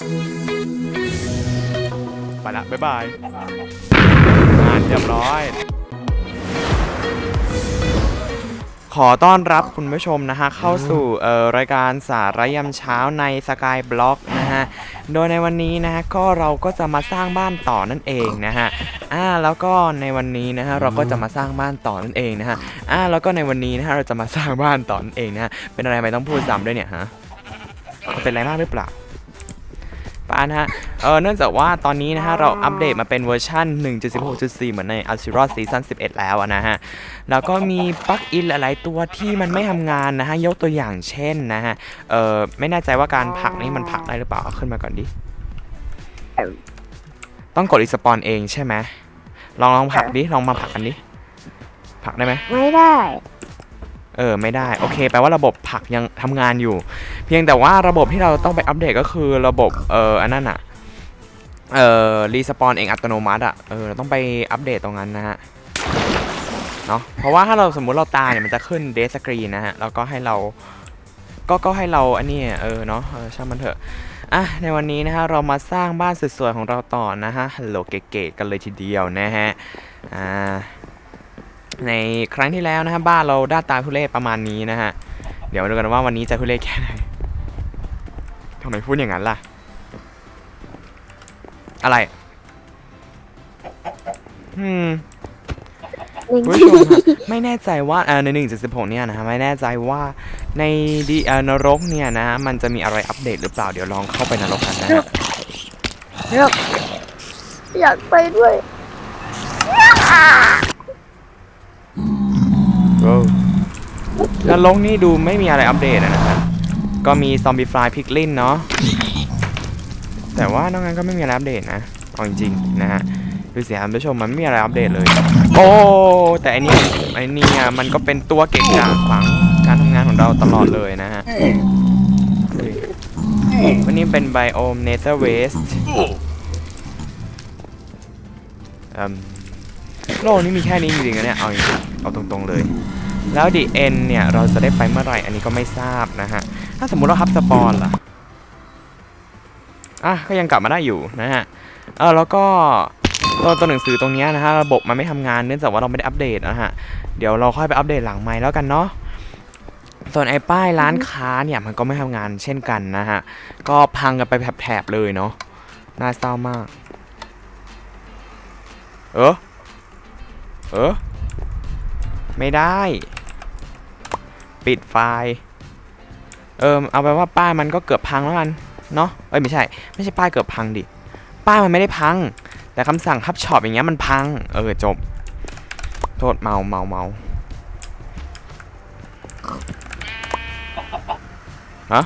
ไปละบ๊ายบายงานเรียบร้อย ขอต้อนรับคุณผู้ชมนะฮะ เข้าสู่เอ่อรายการสาระยามเช้าในสกายบล็อกนะฮะ โดยในวันนี้นะฮะก็เราก็จะมาสร้างบ้านต่อนั่นเองนะฮะอ่าแล้วก็ในวันนี้นะฮะเราก็จะมาสร้างบ้านต่อนั่นเองนะฮะอ่าแล้วก็ในวันนี้นะฮะเราจะมาสร้างบ้านต่อนั่นเองนะฮะเป็นอะไรไม่ต้องพูดซ้ำด้วยเนี่ยฮะเป็นอะไรมากหรือเปล่า ป้านะฮะ เออเนื่องจากว่าตอนนี้นะฮะ เราอัปเดตมาเป็นเวอร์ชัน1.16.4 เหมือนใน a s u r o ซีซั่น11 แล้วอะนะฮะ แล้วก็มีปลั๊กอินหลาย ๆ ตัวที่มันไม่ทำงานนะฮะ ยกตัวอย่างเช่นนะฮะ เออไม่แน่ใจว่าการผลักนี่มันผลักได้หรือเปล่าเอาขึ้นมาก่อนดิ ต้องกดรีสปอนเองใช่ไหมลองลองผลักดิ ลองมาผลักกันดิผลักได้ไหมไม่ได้ เออไม่ได้โอเคแปลว่าระบบผักยังทำงานอยู่ เพียงแต่ว่าระบบที่เราต้องไปอัปเดตก็คือระบบเอออันนั้นอะเออรีสปอนเองอัตโนมัติอะเออเราต้องไปอัปเดตตรงนั้นนะฮะเนาะเพราะว่าถ้าเราสมมุติเราตายเนี่ยมันจะขึ้นเดสกรีนนะฮะแล้วก็ให้เราก็ก็ให้เราอันนี้เออเนาะเออช่างมันเถอะอะในวันนี้นะฮะเรามาสร้างบ้านสวยๆของเราต่อนะฮะฮัลโหลเก๋ๆกันเลยทีเดียวนะฮะอ่า ในครั้งที่แล้วนะฮะบ้านเราด้าตาทุเรศประมาณนี้นะฮะ เดี๋ยวมาดูกันว่าวันนี้จะทุเรศแค่ไหนทำไมพูดอย่างนั้นล่ะ อะไรอืมคุณผู้ชมฮะไม่แน่ใจว่าเอ่อในหนึ่งจุดสิบหกเนี่ยนะฮะไม่แน่ใจว่าในดีเอ่อนรกเนี่ยนะฮะมันจะมีอะไรอัปเดตหรือเปล่าเดี๋ยวลองเข้าไปนรกกันนะฮะอยากอยากไปด้วย ว้า แล้วนรกนี่ดูไม่มีอะไรอัปเดตนะครับ ก็มีซอมบี้ฟลายพิกลินเนาะ แต่ว่านอกนั้นก็ไม่มีอะไรอัปเดตนะเอาจริงๆนะฮะ ดูสิครับท่านผู้ชมมันไม่มีอะไรอัปเดตเลย โอ้ แต่อันนี้ไอ้นี่มันก็เป็นตัวเก่งกาจขวางการทำงานของเราตลอดเลยนะฮะ วันนี้เป็นไบโอมเนเธอร์เวสต์โลกนี้มีแค่นี้จริงๆนะเนี่ย เอาจริงๆเอาตรงๆเลย แล้วดีเอ็นเนี่ย เราจะได้ไปเมื่อไหร่ อันนี้ก็ไม่ทราบนะฮะ ถ้าสมมุติเราฮับสปอนล่ะ อะ ก็ยังกลับมาได้อยู่นะฮะ เออแล้วก็ตัวตัวหนังสือตรงนี้นะฮะ ระบบมันไม่ทำงานเนื่องจากว่าเราไม่ได้อัปเดตนะฮะ เดี๋ยวเราค่อยไปอัปเดตหลังไม้แล้วกันเนาะส่วนไอ้ป้ายร้านค้าเนี่ยมันก็ไม่ทำงานเช่นกันนะฮะ ก็พังกันไปแถบๆเลยเนาะ น่าเศร้ามาก เออ เออ ไม่ได้ ปิดไฟล์เออเอาไปว่าป้ายมันก็เกือบพังแล้วกันเนาะเอ้ยไม่ใช่ ไม่ใช่ป้ายเกือบพังดิป้ายมันไม่ได้พัง แต่คำสั่งทับช็อปอย่างเงี้ยมันพัง เออจบ โทษเมาเมาเมาฮะ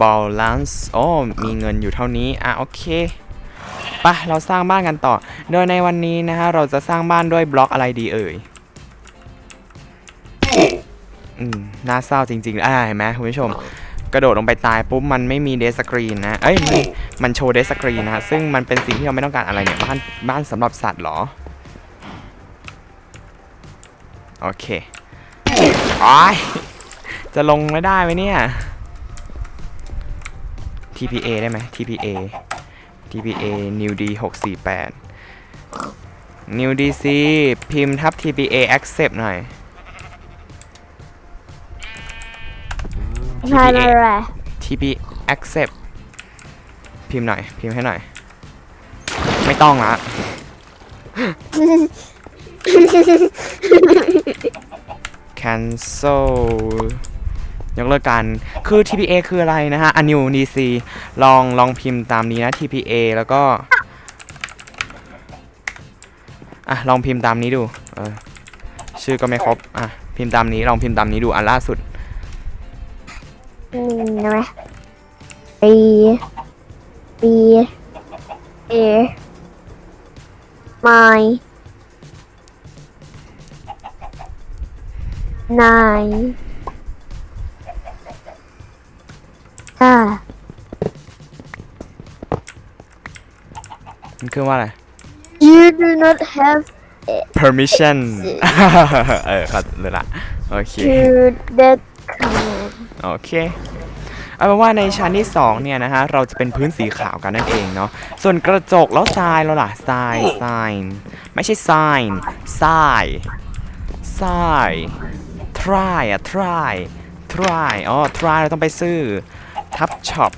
บอลลันส์โอ้มีเงินอยู่เท่านี้ อะ โอเค ปะเราสร้างบ้านกันต่อ โดยในวันนี้นะฮะเราจะสร้างบ้านด้วยบล็อกอะไรดีเอ่ยอืมน่าเศร้าจริงๆอ่าเห็นไหมคุณผู้ชม กระโดดลงไปตายปุ๊บมันไม่มีเดสกรีนนะ เอ้ยมันมันโชว์เดสกรีนนะซึ่งมันเป็นสิ่งที่เราไม่ต้องการอะไรเนี่ยบ้านบ้านสำหรับสัตว์เหรอ โอเคโอ้ยจะลงไม่ได้ไหมเนี่ย TPA ได้ไหม TPA TPA New D 648 New DC พิมพ์ทับ TPA accept หน่อยทานอะไร TP accept พิมพ์หน่อย พิมพ์ให้หน่อย ไม่ต้องละ cancel ยกเลิกกันคือ TPA คืออะไรนะฮะ a new DC ลองลองพิมพ์ตามนี้นะ TPA แล้วก็ อะ ลองพิมพ์ตามนี้ดูเออชื่อก็ไม่ครบ อะ พิมพ์ตามนี้ ลองพิมพ์ตามนี้ดูอันล่าสุดนี่นะ B B A my nine อ่า มันคือว่าอะไร you do not have permission เออครับเลยละโอเคคือเด็กค่ะโอเคเอาเป็นว่าในชั้นที่2เนี่ยนะฮะเราจะเป็นพื้นสีขาวกันนั่นเองเนาะส่วนกระจกแล้วทรายเราล่ะทรายทรายไม่ใช่ทรายทรายทราย try อะ try try อ๋อ try เราต้องไปซื้อทับช็อป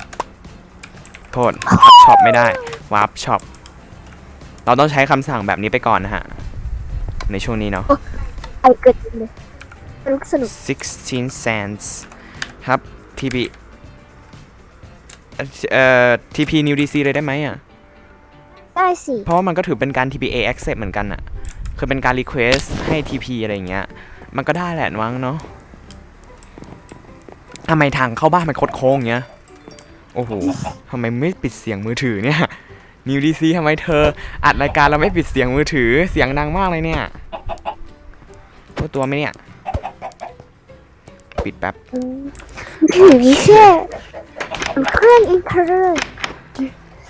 โทษทับช็อปไม่ได้วาร์ปช็อป เราต้องใช้คำสั่งแบบนี้ไปก่อนนะฮะ ในช่วงนี้เนาะไอเกิดเลยสนุกสนุก 16 cents ครับ TP เอ่อเอ่อ TP New DC เลยได้ไหมอะ ได้สิ เพราะว่ามันก็ถือเป็นการ TPA accept เหมือนกันอะ คือเป็นการ request ให้ TP อะไรอย่างเงี้ย มันก็ได้แหละมั้งเนาะทำไมทางเข้าบ้านมันคดโค้งอย่างเงี้ย โอ้โหทำไมไม่ปิดเสียงมือถือเนี่ย New DC ทำไมเธอ อัดรายการเราไม่ปิดเสียงมือถือเสียงดังมากเลยเนี่ยรู้ตัวไหมเนี่ย ปิดแป๊บอืมถือไม่เชื่อเครื่องอินเทอร์เน็ต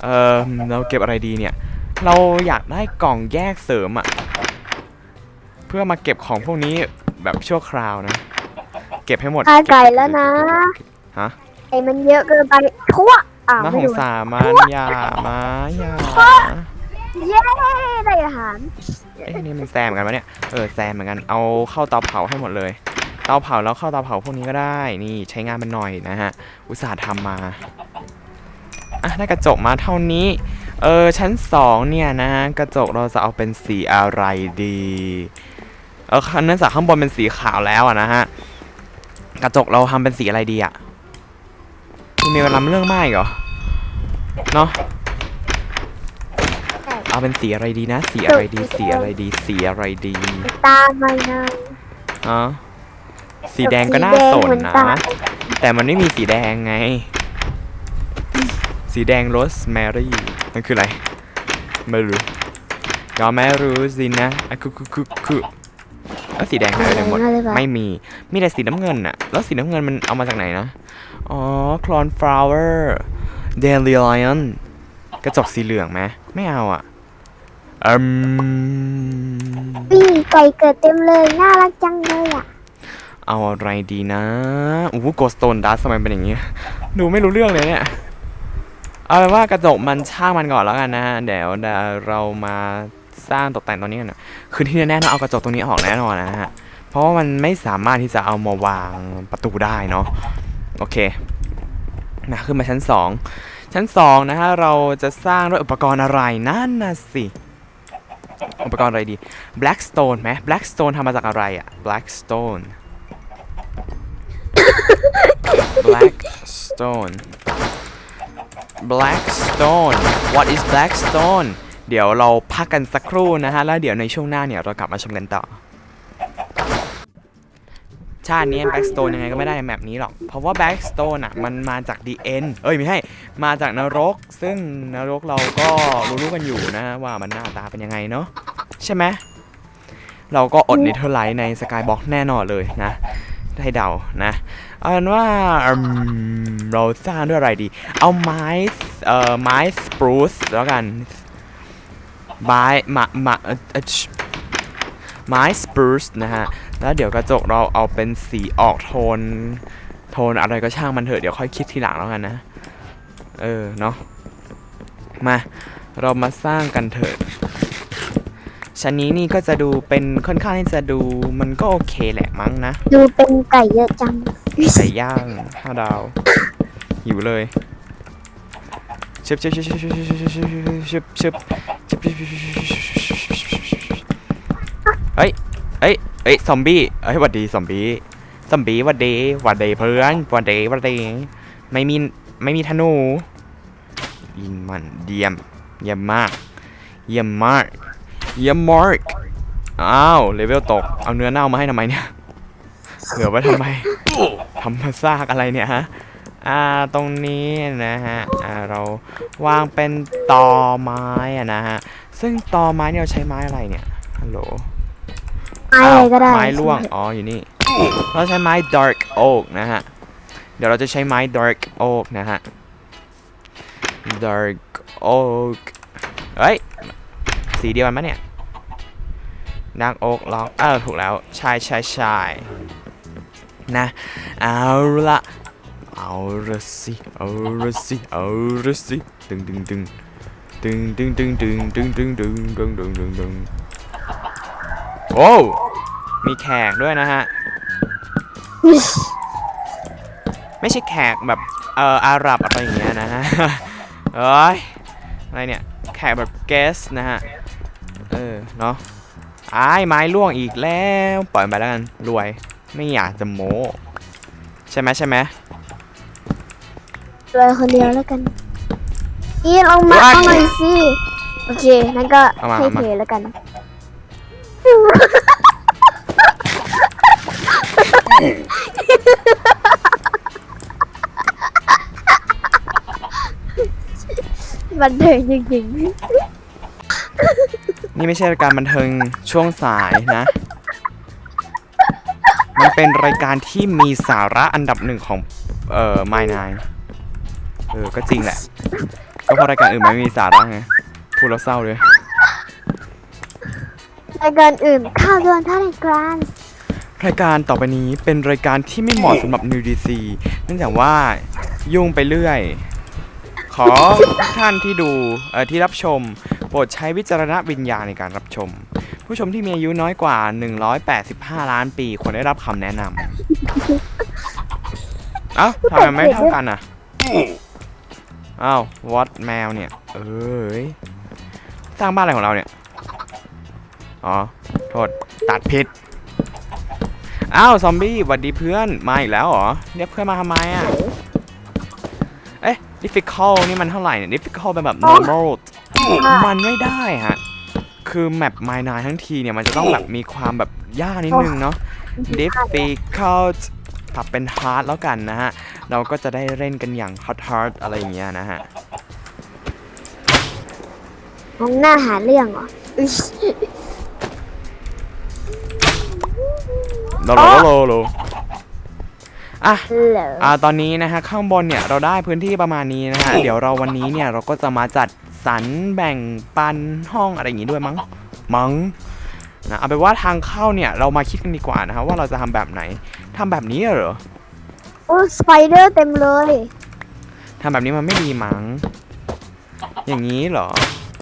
เออเราเก็บอะไรดีเนี่ย เราอยากได้กล่องแยกเสริมอะเพื่อมาเก็บของพวกนี้แบบชั่วคราวนะ เก็บให้หมดอาเก็บไก่แล้วนะฮะไอ้มันเยอะเกินไปทั่ว อ่าน่าไม่สงดูสารมันอย่ามาอย่าเย้ได้อาหารเอ้ยนี่มันแซมเหมือนกันวะเนี่ยเออแซมเหมือนกันเอาเข้าเตาเผาให้หมดเลยเตาเผาแล้วเข้าเตาเผาพวกนี้ก็ได้นี่ใช้งานมันหน่อยนะฮะอุตส่าห์ทำมาอะได้กระจกมาเท่านี้เออชั้นสองเนี่ยนะฮะกระจกเราจะเอาเป็นสีอะไรดีเออเนื่องจากข้างบนเป็นสีขาวแล้วอะนะฮะกระจกเราทำเป็นสีอะไรดีอะ มีเวลาเรื่องมากอีกเหรอ เนาะเอาเป็นสีอะไรดีนะ สีอะไรดี สีอะไรดี สีอะไรดีตามมานะอ๋อสีแดงก็น่าสนนะ แต่มันไม่มีสีแดงไง สีแดงโรสแมรี่มันคืออะไร ไม่รู้ก็ไม่รู้สินะอะคือคือคือคือ แล้วสีแดงหายไปไหนหมด ไม่มี มีแต่สีน้ำเงินอะแล้วสีน้ำเงินมันเอามาจากไหนนะ อ๋อคลอนฟลาวเวอร์เดลิออนกระจกสีเหลืองไหมไม่เอาอะอืมวิ่งไก่เกิดเต็มเลย น่ารักจังเลยอะ เอาอะไรดีนะอู้หูโกสโตนดัสทำไมเป็นอย่างงี้ ดูไม่รู้เรื่องเลยเนี่ย เอาเป็นว่ากระจกมันช่างมันก่อนแล้วกันนะ เดี๋ยวเดี๋ยวเรามา สร้างตกแต่งตรงนี้กันนะคือที่แน่ๆต้องเอากระจกตรงนี้ออกแน่นอนนะฮะ เพราะว่ามันไม่สามารถที่จะเอามาวางประตูได้เนาะ โอเค นะขึ้นมาชั้น 2 ชั้น2นะฮะเราจะสร้างด้วยอุปกรณ์อะไรนั่นน่ะสิ อุปกรณ์อะไรดี Blackstone ไหม Blackstone ทำมาจากอะไรอะ Blackstone Blackstone Blackstone What is Blackstone เดี๋ยวเราพักกันสักครู่นะฮะ แล้วเดี๋ยวในช่วงหน้าเนี่ยเรากลับมาชมกันต่อ ชาตินี้ Blackstone ยังไงก็ไม่ได้ในแมปนี้หรอก เพราะว่า Blackstone อะมันมาจาก The End เอ้ยไม่ใช่มาจากนรก ซึ่งนรกเราก็รู้ๆกันอยู่นะว่ามันหน้าตาเป็นยังไงเนาะใช่ไหมเราก็อดนิเทอร์ไลท์ในสกายบ็อกแน่นอนเลยนะให้เดานะเอาเป็นว่าเราสร้างด้วยอะไรดี เอาไม้เอ่อไม้สปรูซแล้วกัน ไม้ไม้ไม้เอ่อเอ่อชิไม้สปรูซนะฮะ แล้วเดี๋ยวกระจกเราเอาเป็นสีออกโทน โทนอะไรก็ช่างมันเถอะ เดี๋ยวค่อยคิดทีหลังแล้วกันนะ เออ เนาะ มา เรามาสร้างกันเถอะชั้นนี้นี่ก็จะดูเป็นค่อนข้างที่จะดูมันก็โอเคแหละมั้งนะ ดูเป็นไก่เยอะจัง ไก่ย่างห้าดาวหิวเลยชึบชึบชึบชึบชึบชึบชึบชึบชึบชึบ เฮ้ยเฮ้ยเฮ้ยซอมบี้เฮ้ยหวัดดีซอมบี้ซอมบี้หวัดดีหวัดดีเพื่อนหวัดดีหวัดดีไม่มีไม่มีธนูยิงมันเยี่ยมเยี่ยมมาก เยี่ยมมากเยี่ยมมากอ้าวเลเวลตกเอาเนื้อเน่ามาให้ทำไมเนี่ยเหลือไว้ทำไมทำมาซากอะไรเนี่ยฮะ อ่าตรงนี้นะฮะอ่าเราวางเป็นตอไม้อะนะฮะซึ่งตอไม้เนี่ยเราใช้ไม้อะไรเนี่ยฮัลโหลไม้อะไรก็ได้ไม้ร่วงอ๋ออยู่นี่เราใช้ไม้ dark oak นะฮะเดี๋ยวเราจะใช้ไม้ dark oak นะฮะ dark oak เฮ้ยสีเดียวกันปะเนี่ย dark oak ล็อกเออถูกแล้วใช่ใช่ใช่นะเอาละ เอาละสิเอาละสิเอาละสิตึงตึงตึงตึงตึงตึงตึงตึงตึงตึงตึงตึงตึงตึงโอ้มีแขกด้วยนะฮะ ไม่ใช่แขกแบบเอ่ออาหรับอะไรอย่างเงี้ยนะฮะเอ้ยอะไรเนี่ยแขกแบบเกสนะฮะเออเนาะไอ้ไม้ล่วงอีกแล้ว ปล่อยไปแล้วกันรวยไม่อยากจะโม้ใช่ไหมใช่ไหม เลยคนเดียวแล้วกันนี่ลงมาว้ายเอาหน่อยสิโอเคนั่นก็เอามาให้เอามาเทแล้วกันบันเทิงจริงนี่ไม่ใช่รายการบันเทิงช่วงสายนะ มันเป็นรายการที่มีสาระอันดับหนึ่งของ เอ่อ My Nine เออ ก็จริงแหละ ก็เพราะรายการอื่นมันไม่มีสาระไง พูดแล้วเศร้าเลยๆรายการอื่นข้าวเดือนท่าในกรานส์รายการต่อไปนี้เป็นรายการที่ไม่เหมาะสำหรับ New DC เนื่องจากว่ายุ่งไปเรื่อย ขอทุกท่านที่ดูเอ่อที่รับชม โปรดใช้วิจารณวิญญาณในการรับชม ผู้ชมที่มีอายุน้อยกว่า 185 ล้านปีควรได้รับคำแนะนำเอ้าทำไมไม่เท่ากันอะ อ้าววอตแมวเนี่ย เอ้ย สร้างบ้านอะไรของเราเนี่ย อ๋อ โทษ ตัดผิด อ้าว ซอมบี้หวัดดีเพื่อน มาอีกแล้วเหรอ เรียกเพื่อนมาทำไมอะ เอ๊ะ difficult นี่มันเท่าไหร่เนี่ย difficult เป็นแบบ normal มันไม่ได้ฮะ คือแมป My Nine ทั้งทีเนี่ย มันจะต้องแบบมีความแบบยากนิดนึงเนาะ difficult ปรับเป็น hard แล้วกันนะฮะ เราก็จะได้เล่นกันอย่าง hard hard อะไรอย่างเงี้ยนะฮะมองหน้าหาเรื่องเหรออุ๊ยโลโลโลโลอะเหรออ่าตอนนี้นะฮะข้างบนเนี่ยเราได้พื้นที่ประมาณนี้นะฮะ เดี๋ยวเราวันนี้เนี่ยเราก็จะมาจัดสรรแบ่งปันห้องอะไรอย่างงี้ด้วยมั้ง มั้งนะเอาเป็นว่าทางเข้าเนี่ยเรามาคิดกันดีกว่านะฮะว่าเราจะทำแบบไหน ทำแบบนี้เหรอโอ้สไปเดอร์เต็มเลยทำแบบนี้มันไม่ดีมั้ง อย่างนี้เหรอ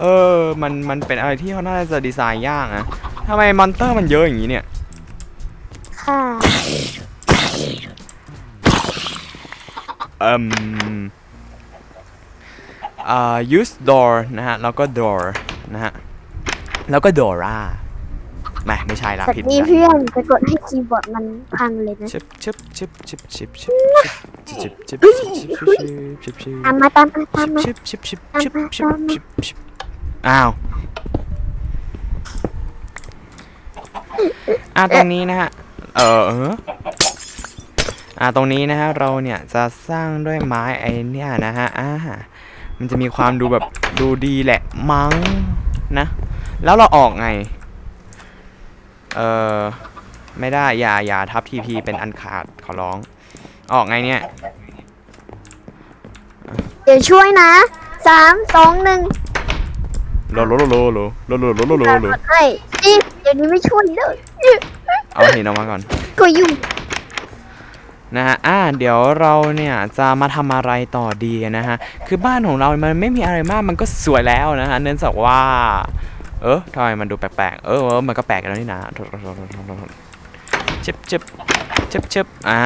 เออ มัน มันเป็นอะไรที่เขาน่าจะดีไซน์ยากนะทำไมมอนเตอร์มันเยอะอย่างนี้เนี่ย ค่ะเอ่มอ่า use door นะฮะ แล้วก็ door นะฮะ แล้วก็ dora ไม่ไม่ใช่ละสัตผิดว์นี้เพื่อนจะกดให้คีย์บอร์ดมันพังเลยนะ ชิบชิบชิบชิบชิบชิบชิบชิบชิบชิบชิบชิบชิบตามมาตามมาตามมาชิบชิบชิบชิบชิบชิบชิบอ้าวอะตรงนี้นะฮะเออเอออะตรงนี้นะฮะเราเนี่ยจะสร้างด้วยไม้ไอ้เนี่ยนะฮะอ่ามันจะมีความดูแบบดูดีแหละมั้งนะแล้วเราออกไง เออไม่ได้อย่าอย่าทับทีพีเป็นอันขาดขอร้อง ออกไงเนี่ย เดี๋ยวช่วยนะสามสองหนึ่งโลโลโลโลโลโลโลโลโลโลโลกดให้นี่เดี๋ยวนี้ไม่ช่วยเลยเอาหินออกมาก่อน ก็ยุ่งนะฮะ อ่า เดี๋ยวเราเนี่ยจะมาทำอะไรต่อดีนะฮะ คือบ้านของเรา มันไม่มีอะไรมาก มันก็สวยแล้วนะฮะ เนื่องจากว่า เออทำไมมันดูแปลกๆ เออเออมันก็แปลกแล้วนี่นะโทษโทษโทษโทษโทษโทษชิบชิบชิบชิบอ่า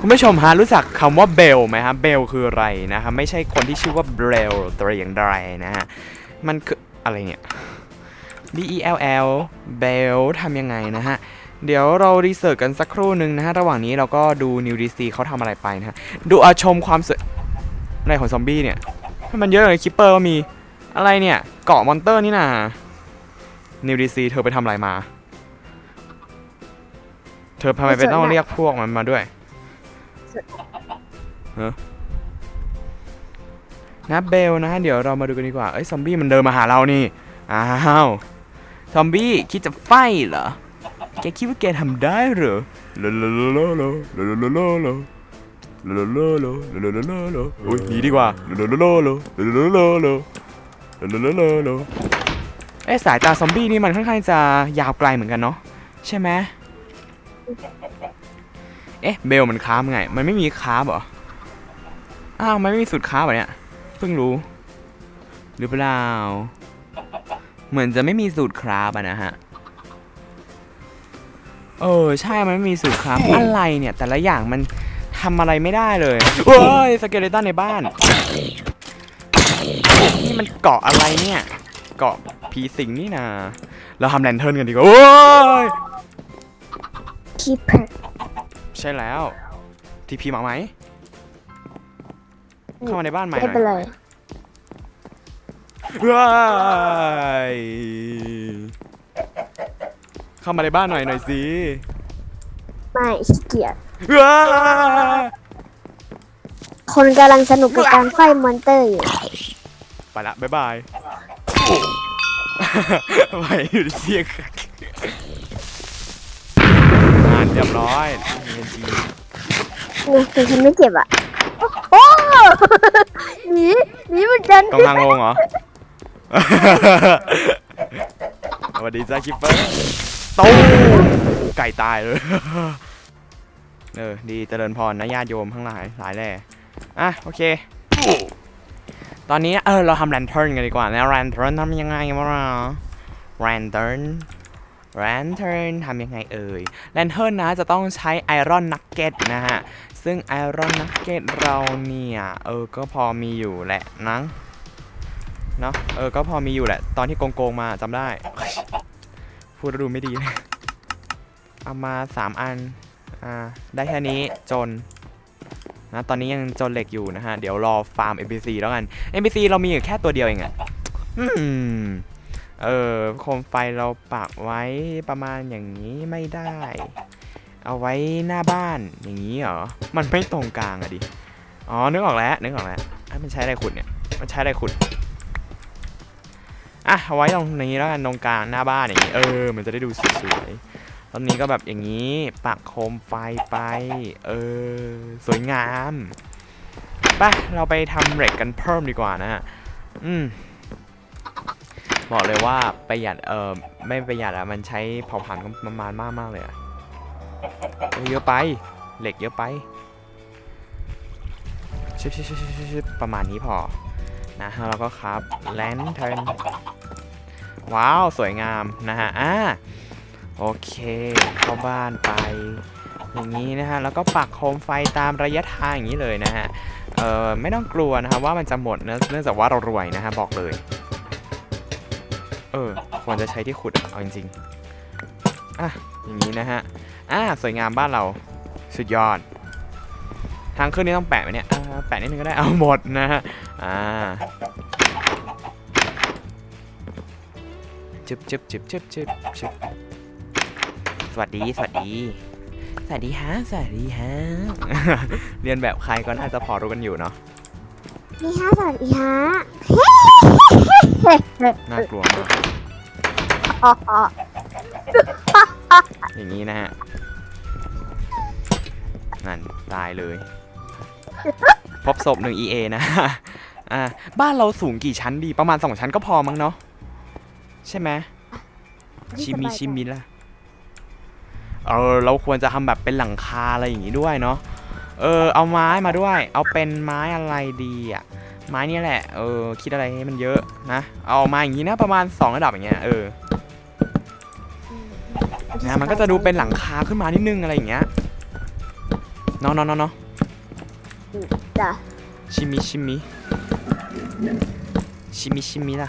คุณผู้ชมฮะรู้จักคำว่าเบลไหมฮะ เบลคืออะไรนะฮะ ไม่ใช่คนที่ชื่อว่าเบลตัวอย่างใดนะฮะ มันคืออะไรเนี่ย B E L L เบลทำยังไงนะฮะเดี๋ยวเรารีเสิร์ชกันสักครู่หนึ่งนะฮะ ระหว่างนี้เราก็ดู New DC เขาทำอะไรไปนะฮะ ดูอาชมความสวยอะไรของซอมบี้เนี่ยให้มันเยอะเลยคิปเปอร์ก็มี อะไรเนี่ย เกาะมอนเตอร์นี่นะ New DC เธอไปทำอะไรมา เธอทำไมไปต้องเรียกพวกมันมาด้วยเฮ้นะเบลนะฮะเดี๋ยวเรามาดูกันดีกว่า เอ้ยซอมบี้มันเดินมาหาเรานี่ อ้าว ซอมบี้คิดจะไฟเหรอ แกคิดว่าแกทำได้เหรอโลโลโลโลโลโลโลโลโลโลโลโลโลโลโลโลโลโลโอ้ยหนีดีกว่าโลโลโลโลโลโลโลโลโลโลโลโล โลโลเอ๊ะสายตาซอมบี้นี่มันค่อนข้างจะยาวไกลเหมือนกันเนาะใช่ไหมเอ๊ะเบลมันค้าไง มันไม่มีค้าบเหรอ อ้าวมันไม่มีสูตรค้าบเหรอเนี่ย เพิ่งรู้ หรือเปล่า เหมือนจะไม่มีสูตรคราบอะนะฮะ เออใช่มันไม่มีสูตรคราบอะไรเนี่ย แต่ละอย่างมันทำอะไรไม่ได้เลยเฮ้ยสเกเลตันในบ้าน นี่มันเกาะอะไรเนี่ย เกาะผีสิงนี่นะเราทำแลนเทิร์นกันดีกว่าโอ้ย keeper ใช่แล้ว ทีพีมาไหม เข้ามาในบ้านใหม่หไม่น่เป็นอยไรว้ายเข้ามาในบ้านหน่อยหน่อยสิไม่ขี้เกียจว้ายคนกำลังสนุกกับการไฟมอนเตอร์อยู่ ไปละบ๊ายบายไปอยู่เสียงอ่านเรียบร้อยเรียนจีเนี่ยแต่ฉันไม่เจ็บอะโอ้หนีหนีเหมือนกันตรงทางลงเหรอสวัสดีจ้าคิปเปอร์ตู้ไก่ตายเลยเออดีเจริญพรนะญาติโยมทั้งหลายหลายแหล่อะโอเค ตอนนี้เออเราทำแรนเทิร์นกันดีกว่านะแรนเทิร์นทำยังไงวะแรนเทิร์นแรนเทิร์นทำยังไงเอ่ยแรนเทิร์นนะจะต้องใช้ไอรอนนักเก็ตนะฮะ ซึ่งไอรอนนักเก็ตเราเนี่ย เออ ก็พอมีอยู่แหละนังเนาะเออ ก็พอมีอยู่แหละ ตอนที่โกงๆมาจำได้ พูดดูไม่ดีเลยเอามา 3 อัน อ่า ได้แค่นี้จน นะตอนนี้ยังจนเหล็กอยู่นะฮะ เดี๋ยวรอฟาร์ม NPC แล้วกัน NPC เรามีอยู่แค่ตัวเดียวเองอะเออโคมไฟเราปักไว้ประมาณอย่างนี้ไม่ได้ เอาไว้หน้าบ้านอย่างนี้เหรอ มันไม่ตรงกลางอะดิ อ๋อ นึกออกแล้ว นึกออกแล้วมันใช้อะไรขุดเนี่ย มันใช้อะไรขุดอะเอาไว้ตรงนี้แล้วกันตรงกลางหน้าบ้านอย่างนี้ เออ มันจะได้ดูสวยๆ ตอนนี้ก็แบบอย่างนี้ปักโคมไฟไป เออ สวยงามไปเราไปทำเหล็กกันเพิ่มดีกว่านะฮะ อืม บอกเลยว่าประหยัด เออไม่ประหยัดอะมันใช้เผาผลาญกันประมาณมากมากเลยอะเยอะไป เหล็กเยอะไปชิบชิบชิบชิบชิบประมาณนี้พอนะฮะแล้วก็ครับแลนเทิร์นว้าว สวยงามนะฮะ อ่า โอเค เข้าบ้านไป อย่างนี้นะฮะ แล้วก็ปักโคมไฟตามระยะทางอย่างนี้เลยนะฮะ เอ่อ ไม่ต้องกลัวนะครับว่ามันจะหมดเนื่องจากว่าเรารวยนะฮะ บอกเลย เออ ควรจะใช้ที่ขุดเอาจริงๆ อะ อย่างนี้นะฮะ อ่าสวยงามบ้านเรา สุดยอด ทางขึ้นนี่ต้องแปะไหมเนี่ยแปะนิดนึงก็ได้ เอาหมดนะฮะ อ่าจึบจึบจึบจึบจึบจึบ สวัสดี สวัสดี สวัสดีฮะ สวัสดีฮะ เรียนแบบใครก็น่าจะพอรู้กันอยู่เนาะนี่ฮะสวัสดีฮะน่ากลัวมากอ๋ออ๋ออย่างนี้นะฮะ นั่น ตายเลย พบศพหนึ่ง EA นะ อ่า บ้านเราสูงกี่ชั้นดี ประมาณสองชั้นก็พอมั้งเนาะ ใช่ไหมชิมิชิมิล่ะ เออเราควรจะทำแบบเป็นหลังคาอะไรอย่างงี้ด้วยเนาะเออเอาไม้มาด้วย เอาเป็นไม้อะไรดีอะไม้เนี่ยแหละเออคิดอะไรให้มันเยอะนะเอามาอย่างงี้นะประมาณ 2 ระดับอย่างเงี้ยเออนะมันก็จะดูเป็นหลังคาขึ้นมานิดนึงอะไรอย่างเงี้ยเนาะเนาะเนาะเนาะจ้ะชิมิชิมิชิมิชิมิล่ะ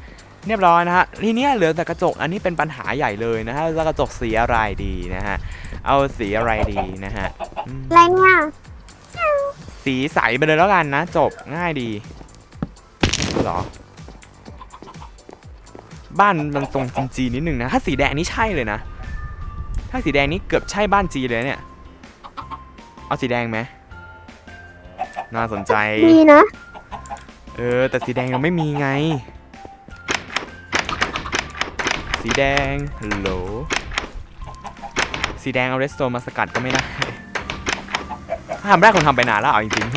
เรียบร้อยนะฮะทีนี้เหลือแต่กระจกอันนี้เป็นปัญหาใหญ่เลยนะฮะแล้วกระจกสีอะไรดีนะฮะเอาสีอะไรดีนะฮะอะไรเนี่ยสีใสไปเลยแล้วกันนะ จบง่ายดีหรอ บ้านมันทรงจีนนิดนึงนะ ถ้าสีแดงนี่ใช่เลยนะ ถ้าสีแดงนี่เกือบใช่บ้านจีเลยเนี่ย เอาสีแดงไหมน่าสนใจ มีนะ เออ แต่สีแดงเราไม่มีไง สีแดงฮัลโหลสีแดงเอาเรสโตมาสกัดก็ไม่ได้ทำแรกคนทำไปนานแล้วเอาจริง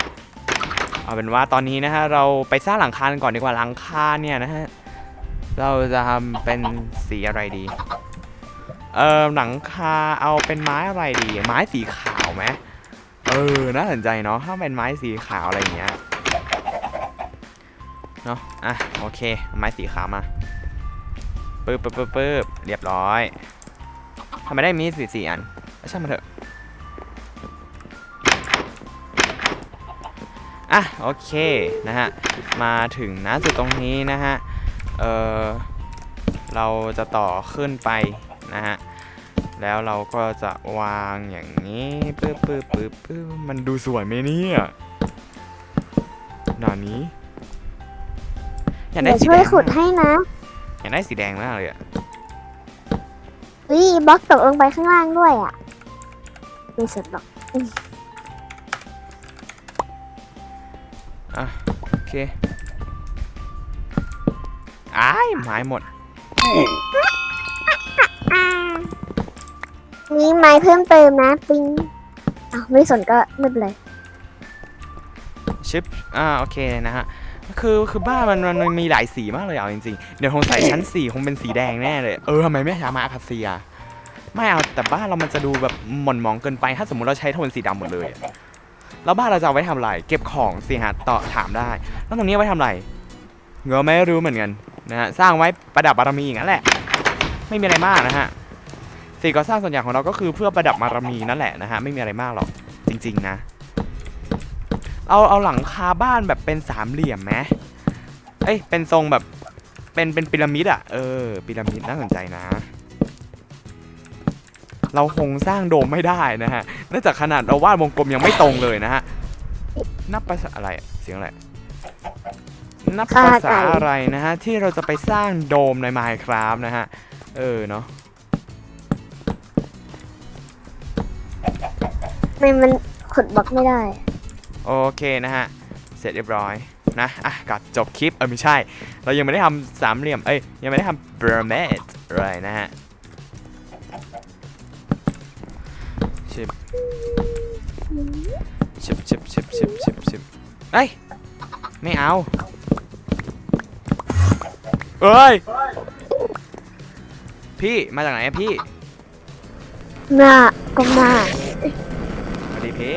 ๆ เอาเป็นว่าตอนนี้นะฮะเราไปสร้างหลังคาก่อนดีกว่าหลังคาเนี่ยนะฮะเราจะทำเป็นสีอะไรดี เออหลังคาเอาเป็นไม้อะไรดี ไม้สีขาวไหมเออน่าสนใจเนาะถ้าเป็นไม้สีขาวอะไรอย่างเงี้ยเนาะอะโอเค ไม้สีขาวมา ปึ๊บปึ๊บปึ๊บเรียบร้อยทำไมได้มีสี่สี่อันช่างมันเถอะอะโอเคนะฮะมาถึงนะจุดตรงนี้นะฮะเออเราจะต่อขึ้นไปนะฮะแล้วเราก็จะวางอย่างนี้ปึ๊บปึ๊บปึ๊บปึ๊บมันดูสวยไหมเนี่ยหนานี้อยากได้ช่วยขุดให้นะ อยากได้สีแดงมากเลยอะอุ้ยบล็อกตกลงไปข้างล่างด้วยอะไม่สุดหรอกอะโอเคอ้ายหมายหมด อ่มีไม้เพิ่มเติมนะปิงอ้าวไม่สนก็ไม่เป็นไร ชิป อ่า โอเคนะฮะ คือคือบ้านมันมันมีหลายสีมากเลยเอาจริงๆ เดี๋ยวคงใส่ชั้นสีคงเป็นสีแดงแน่เลย เออทำไมไม่ทามาอาคาเซีย ไม่เอาแต่บ้านเรามันจะดูแบบหม่นหมองเกินไป ถ้าสมมติเราใช้โทนสีดำหมดเลยแล้วบ้านเราจะไว้ทำอะไร เก็บของสิฮะต่อถามได้ แล้วตรงนี้ไว้ทำอะไรเงอไม่รู้เหมือนกันนะฮะสร้างไว้ประดับบารมีอย่างนั้นแหละ ไม่มีอะไรมากนะฮะสีก่อสร้างส่วนใหญ่ของเราก็คือเพื่อประดับบารมีนั่นแหละนะฮะไม่มีอะไรมากหรอกจริง ๆ นะ เอาเอาหลังคาบ้านแบบเป็นสามเหลี่ยมไหมเอ้ยเป็นทรงแบบเป็นเป็นพีระมิดอะเออพีระมิดน่าสนใจนะ เราคงสร้างโดมไม่ได้นะฮะเนื่องจากขนาดเราวาดวงกลมยังไม่ตรงเลยนะฮะนับภาษาอะไรเสียงอะไรนับภาษาอะไรนะฮะที่เราจะไปสร้างโดมในไมค์ครับนะฮะเออเนาะมันมันขุดบล็อกไม่ได้ โอเคนะฮะ เสร็จเรียบร้อยนะ อะกัดจบคลิป เออไม่ใช่ เรายังไม่ได้ทำสามเหลี่ยม เอ้ย ยังไม่ได้ทำเบร์เมดเลยนะฮะชิบชิบชิบชิบชิบชิบชิบเอ้ย ไม่เอา เอ้ย พี่ มาจากไหนอะพี่มาก็มาสวัสดีพี่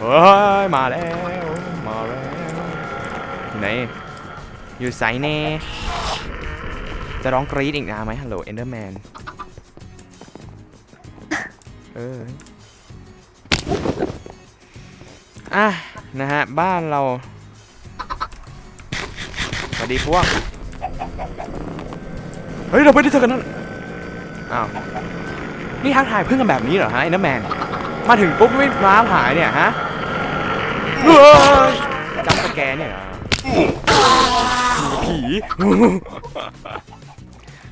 เฮ้ยมาแล้ว มาแล้วไหนอยู่ไซเน่จะร้องกรี๊ดอีกนะไหมฮัลโหลเอนเดอร์แมนเอออะนะฮะ บ้านเราสวัสดีพวก เฮ้ย เราไม่ได้เจอกันนั่นอ้าว นี่ทักทายเพื่อนกันแบบนี้เหรอฮะไอ้น้ำแมน มาถึงปุ๊บไม่ม้าหายเนี่ยฮะ จำสแกนเนี่ยเหรอผี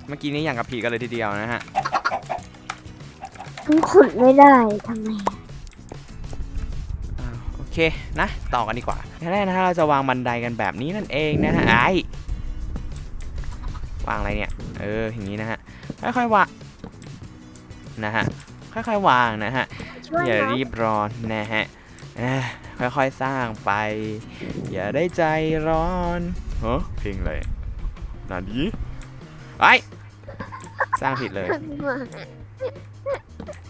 เมื่อกี้นี้อย่างกับผีกันเลยทีเดียวนะฮะมันขุดไม่ได้ทำไมอะอ่าโอเคนะ ต่อกันดีกว่าแรกนะฮะเราจะวางบันไดกันแบบนี้นั่นเองนะฮะไอ้วางอะไรเนี่ย เอออย่างนี้นะฮะค่อยๆวางนะฮะค่อยๆวางนะฮะช่วยอย่านะรีบร้อนนะฮะเอ้ย ค่อยๆสร้างไป อย่าได้ใจร้อนเฮ้เพลงอะไรนาดีไอ้ยสร้างผิดเลย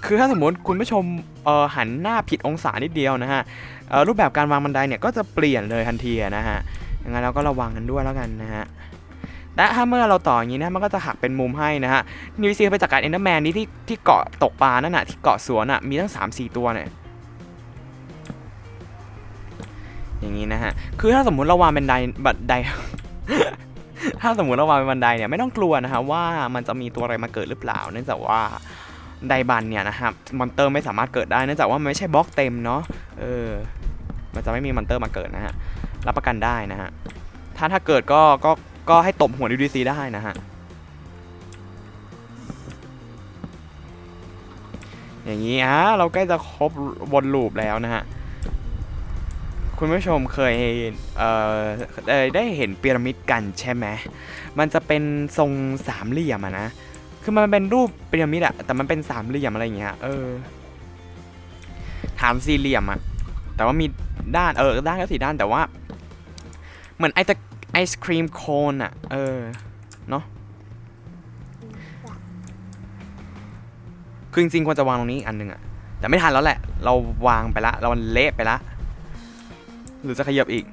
คือถ้าสมมติคุณผู้ชมเอ่อหันหน้าผิดองศานิดเดียวนะฮะเอ่อรูปแบบการวางบันไดเนี่ยก็จะเปลี่ยนเลยทันทีอะนะฮะยังไงเราก็ระวังกันด้วยแล้วกันนะฮะและถ้าเมื่อเราต่ออย่างนี้นะมันก็จะหักเป็นมุมให้นะฮะนิวซีไปจัดการเอนเดอร์แมนนี้ที่ที่เกาะตกปลานั่นน่ะที่เกาะสวนอะมีตั้ง3-4 ตัวเนี่ย อย่างนี้นะฮะ คือถ้าสมมุติเราวางเป็นไดบันไดถ้าสมมุติเราวางเป็นบันไดเนี่ยไม่ต้องกลัวนะฮะว่ามันจะมีตัวอะไรมาเกิดหรือเปล่า เนื่องจากว่าไดบันเนี่ยนะครับมอนเตอร์ไม่สามารถเกิดได้เนื่องจากว่ามันไม่ใช่บล็อกเต็มเนาะเออมันจะไม่มีมอนเตอร์มาเกิดนะฮะรับประกันได้นะฮะถ้าถ้าเกิดก็ก็ก็ให้ตบหัว DDC ได้นะฮะอย่างนี้ฮะเราใกล้จะครบวนลูปแล้วนะฮะ คุณผู้ชมเคยเอ่อได้เห็นพีระมิดกันใช่ไหมมันจะเป็นทรงสามเหลี่ยมอะนะ คือมันเป็นรูปพีระมิดอะแต่มันเป็นสามเหลี่ยมอะไรอย่างเงี้ย เออ ฐานสี่เหลี่ยมอะแต่ว่ามีด้านเออด้านก็สี่ด้านแต่ว่า เหมือนไอตะไอศครีมโคนอะเออ เนาะคือจริงๆควรจะวางตรงนี้อันหนึงอะแต่ไม่ทันแล้วแหละ เราวางไปละ เราเละไปละ หรือจะขยับอีก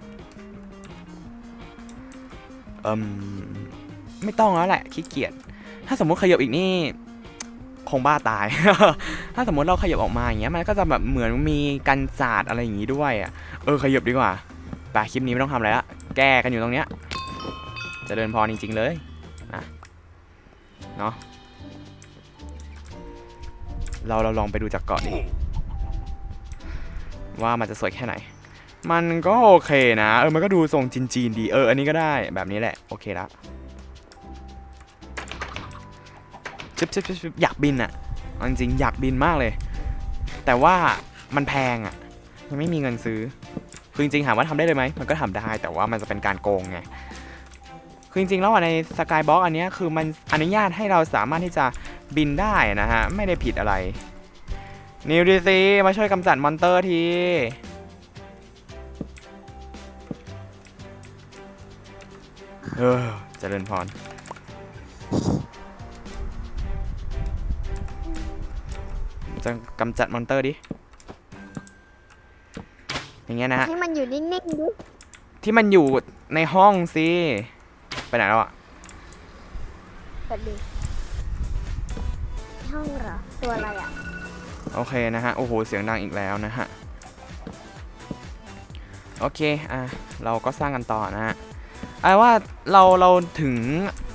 เอืมไม่ต้องแล้วแหละขี้เกียจถ้าสมมติขยับอีกนี่คงบ้าตาย ถ้าสมมติเราขยับออกมาอย่างเงี้ยมันก็จะแบบเหมือนมีกันศาสตร์อะไรอย่างงี้ด้วยอะเออขยับดีกว่าไปคลิปนี้ไม่ต้องทำอะไรละแก้กันอยู่ตรงเนี้ยจะเดินพรจริง ๆ เลยนะเนาะเราเราลองไปดูจากเกาะดิว่ามันจะสวยแค่ไหน มันก็โอเคนะ เออ มันก็ดูทรงจีนๆดี เออ อันนี้ก็ได้แบบนี้แหละ โอเคละชิบชิบชิบชิบอยากบินอะเอาจริงๆอยากบินมากเลย แต่ว่ามันแพงอะยังไม่มีเงินซื้อ คือจริงๆถามว่าทำได้เลยไหม มันก็ทำได้ แต่ว่ามันจะเป็นการโกงไง คือจริงๆแล้วในสกายบ็อกอันนี้คือมันอนุญาตให้เราสามารถที่จะบินได้นะฮะ ไม่ได้ผิดอะไร นิวดีซีมาช่วยกำจัดมอนเตอร์ที เออเจริญพรจะกำจัดมอนเตอร์ดิ อย่างเงี้ยนะฮะให้มันอยู่นิ่งๆดิที่มันอยู่ในห้องสิ ไปไหนแล้วอะแบบดิห้องเหรอ ตัวอะไรอะ โอเคนะฮะ โอ้โห เสียงดังอีกแล้วนะฮะ โอเค อะ เราก็สร้างกันต่อนะฮะ ไอ้ว่าเราเราถึง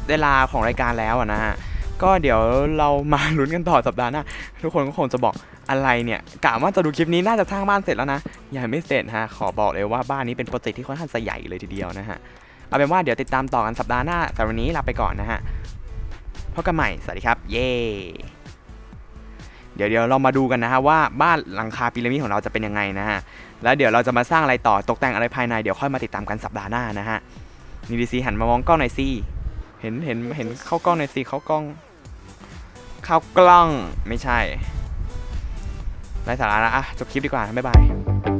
เวลาของรายการแล้วนะฮะก็เดี๋ยวเรามาลุ้นกันต่อสัปดาห์หน้าทุกคนก็คงจะบอกอะไรเนี่ยกะว่าจะดูคลิปนี้น่าจะสร้างบ้านเสร็จแล้วนะยังไม่เสร็จฮะขอบอกเลยว่าบ้านนี้เป็นโปรเจกต์ที่ค่อนข้างจะใหญ่เลยทีเดียวนะฮะเอาเป็นว่าเดี๋ยวติดตามต่อกันสัปดาห์หน้าแต่วันนี้ลาไปก่อนนะฮะพบกันใหม่สวัสดีครับ เย้เดี๋ยวเดี๋ยวเรามาดูกันนะฮะว่าบ้านหลังคาพีระมิดของเราจะเป็นยังไงนะฮะแล้วเดี๋ยวเราจะมาสร้างอะไรต่อตกแต่งอะไรภายในเดี๋ยวค่อยมาติดตามกันสัปดาห์หน้านะฮะ นี่ดีซีหันมามองกล้องหน่อยสิเห็นเห็นเห็นเข้ากล้องหน่อยสิเข้ากล้อง เข้ากล้องไม่ใช่ไร้สาระนะอะจบคลิปดีกว่าบ๊ายบาย